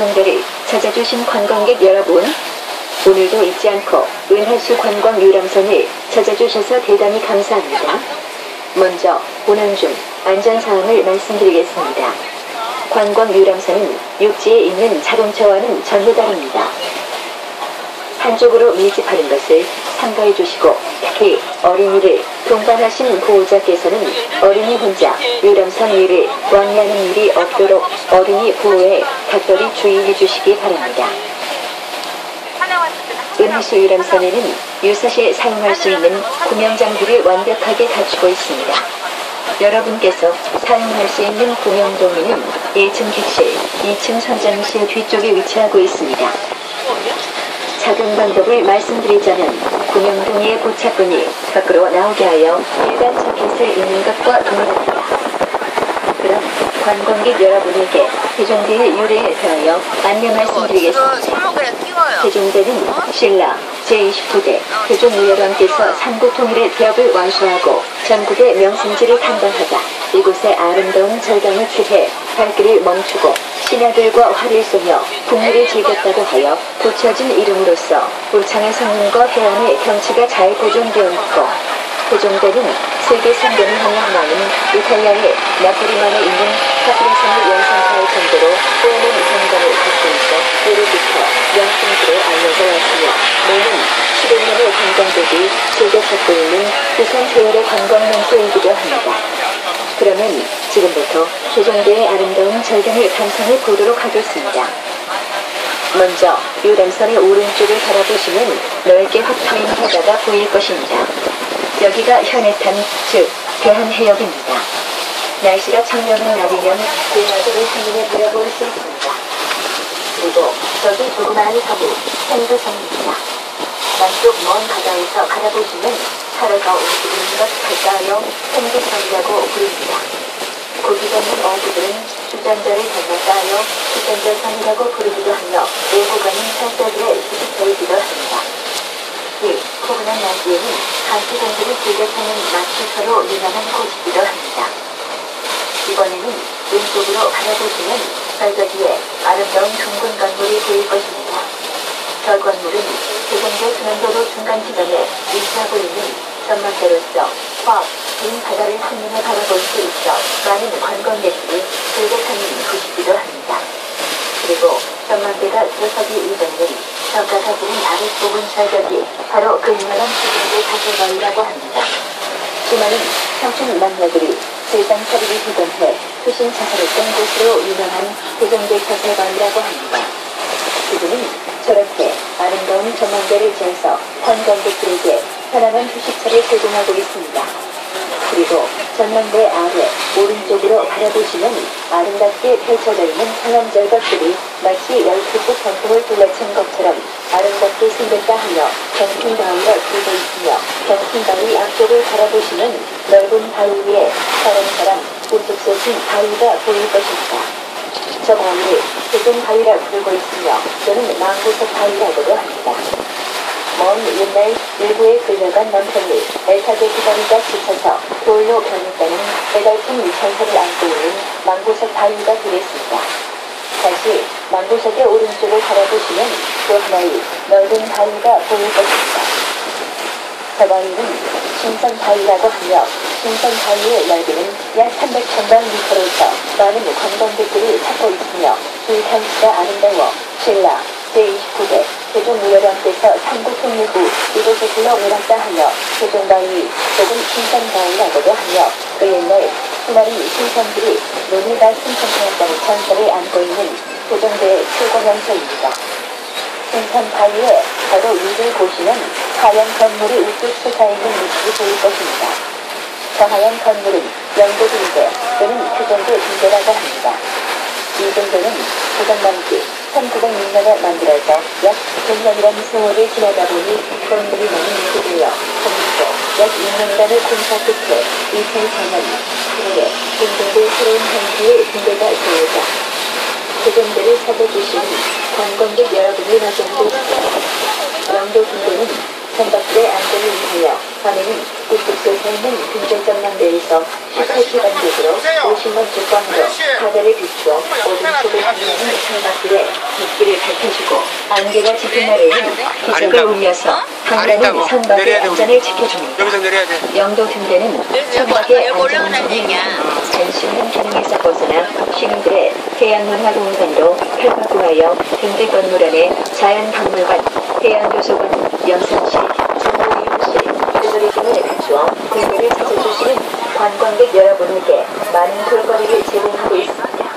세종대를 찾아주신 관광객 여러분, 오늘도 잊지 않고 은하수 관광 유람선을 찾아주셔서 대단히 감사합니다. 먼저 운항 중 안전사항을 말씀드리겠습니다. 관광 유람선은 육지에 있는 자동차와는 전혀 다릅니다. 한쪽으로 밀집하는 것을 삼가해 주시고 특히 어린이를 동반하신 보호자께서는 어린이 혼자 유람선 위를 왕래하는 일이 없도록 어린이 보호에 각별히 주의해 주시기 바랍니다. 은하수 유람선에는 유사시에 사용할 수 있는 구명장비를 완벽하게 갖추고 있습니다. 여러분께서 사용할 수 있는 구명동에는 1층 객실, 2층 선장실 뒤쪽에 위치하고 있습니다. 착용 방법을 말씀드리자면 구명동이의 고착근이 밖으로 나오게 하여 일반 자켓을 입는 것과 동일합니다. 그럼 관광객 여러분에게 세종대의 유래에 대하여 안내 말씀드리겠습니다. 끼워요. 세종대는 신라 제29대 세종의열왕께서 삼국 통일의 기업을 완수하고 전국의 명승지를 탐방하다 이곳의 아름다운 절경을 취해 발길을 멈추고 신하들과 화를 쏘며 국물을 즐겼다고 하여 붙여진 이름으로서 울창한 성문과 해안의 경치가 잘 보존되어 있고 세종대는 세계 상대를 향하는 이탈리아의 나폴리만에 있는 카프리산을 연상할 정도로 뛰어난 성장을 갖고 있어 예로부터 명승지로 알려져 왔으며 매년 11년의 관광객이 즐겨 찾고 있는 부산 세월의 관광 명소이기도 합니다. 그러면 지금부터 세종대의 아름다운 절경을 감상해 보도록 하겠습니다. 먼저 유람선의 오른쪽을 바라보시면 넓게 확 트인 바다가 보일 것입니다. 여기가 현해탄, 즉 대한해역입니다. 날씨가 청명한 날이면 대마도를 한눈에 바라볼 수 있습니다. 그리고 저기 조그마한 섬이 생두섬입니다. 남쪽 먼 바다에서 바라보시면 하루가 움직이는 것 가까이요 생두섬이라고 부릅니다. 고기 잡는 어부들은 주전자를 건너가요 주전자섬이라고 부르기도 하며 외국어는 철새들의 수집터이기도 합니다. 특히 포근한 날씨에는 간수공들을 즐겨 타는 마취서로 유명한 곳이기도 합니다. 이번에는 왼쪽으로 바라보시면 절벽위에 아름다운 둥근 건물이 보일 것입니다. 저 건물은 세종대 순환도로 중간 지점에 위치하고 있는 전망대로서 확, 긴 바다를 한눈에 바라볼 수 있어 많은 관광객들이 즐겨 타는 곳이기도 합니다. 그리고 전망대가 들어서기 이전에는 부른 아랫부분 절벽이 바로 그 유명한 세종대 가세거리라고 합니다. 수많은 청춘 남녀들이 세상 차리기 기원해 투신 자살했던 곳으로 유명한 세종대 사세관이라고 합니다. 그분은 저렇게 아름다운 전망대를 지어서 관광객들에게 편안한 휴식처를 제공하고 있습니다. 그리고 전망대 아래 오른쪽으로 바라보시면 아름답게 펼쳐져 있는 상암 절벽들이 마치 열두꽃 단풍을 둘러친 것처럼 아름답게 생겼다 하며 경풍바위가 들고 있으며 경풍바위 앞쪽을 바라보시면 넓은 바위 위에 사람사람 우뚝 솟은 바위가 보일 것입니다. 저 바위를 세종 바위라 부르고 있으며 또는 망고석 바위라고도 합니다. 먼 옛날 일부에 끌려간 남편이 애타게 기다리다 지쳐서 돌로 변했다는 배달품 전설을 안고 있는 망고석 바위가 되겠습니다. 다시 망고석의 오른쪽을 바라보시면 또 하나의 넓은 바위가 보일 것입니다. 저 바위는 신선 바위라고 하며 신선 바위의 넓이는 약 300천방미터로서 많은 관광객들이 찾고 있으며 그 경치가 아름다워 신라 제29대 세종무열왕께서 삼국통일 후 이곳에 불러 오랐다 하며 세종바위 혹은 신선바위라고도 하며 그 옛날 수많은 신선들이 다 승천하였다는 전설을 안고 있는 세종대의 최고 명소입니다. 신선 바위에 바로 위를 보시면 하얀 건물이 우뚝 솟아있는 모습이 보일 것입니다. 저 하얀 건물은 영도등대 또는 세종대 등대라고 합니다. 이 등대는 조선남기 1906년에 만들어져 약 100년이라는 세월을 지나다 보니 건물이 많이 뭉개되어 건물도 약 2년간의 공사 끝에 2004년 7월에 등대의 새로운 형태의 등대가 세워져 세종대를 찾아주신 관광객 여러분을 맞이하고 있습니다. 영도 등대는 선박들의 안전을 위하여 밤에는 이쪽 솟아 있는 금전전망대에서 18시간격으로 50만 주권으로 바다를 비추어 오른쪽을 향하는 창밖길에 빛길을 밝혀주고 안개가 짙은 날에는 기적을. 울려서 한가는 아린다고. 선박의 내려야 돼, 우리. 안전을 지켜줍니다. 여기서 내려야 돼. 영도 등대는 여기 선박의 얘기야. 위한 단순한 기능에서 벗어나 시민들의 해양문화공간으로 활발구하여 등대 건물 안에 자연박물관, 해양도서관, 영상실, 정보이용실, 두드리시는 총 공부를 찾아주시는 관광객 여러분에게 많은 볼거리를 제공하고 있습니다.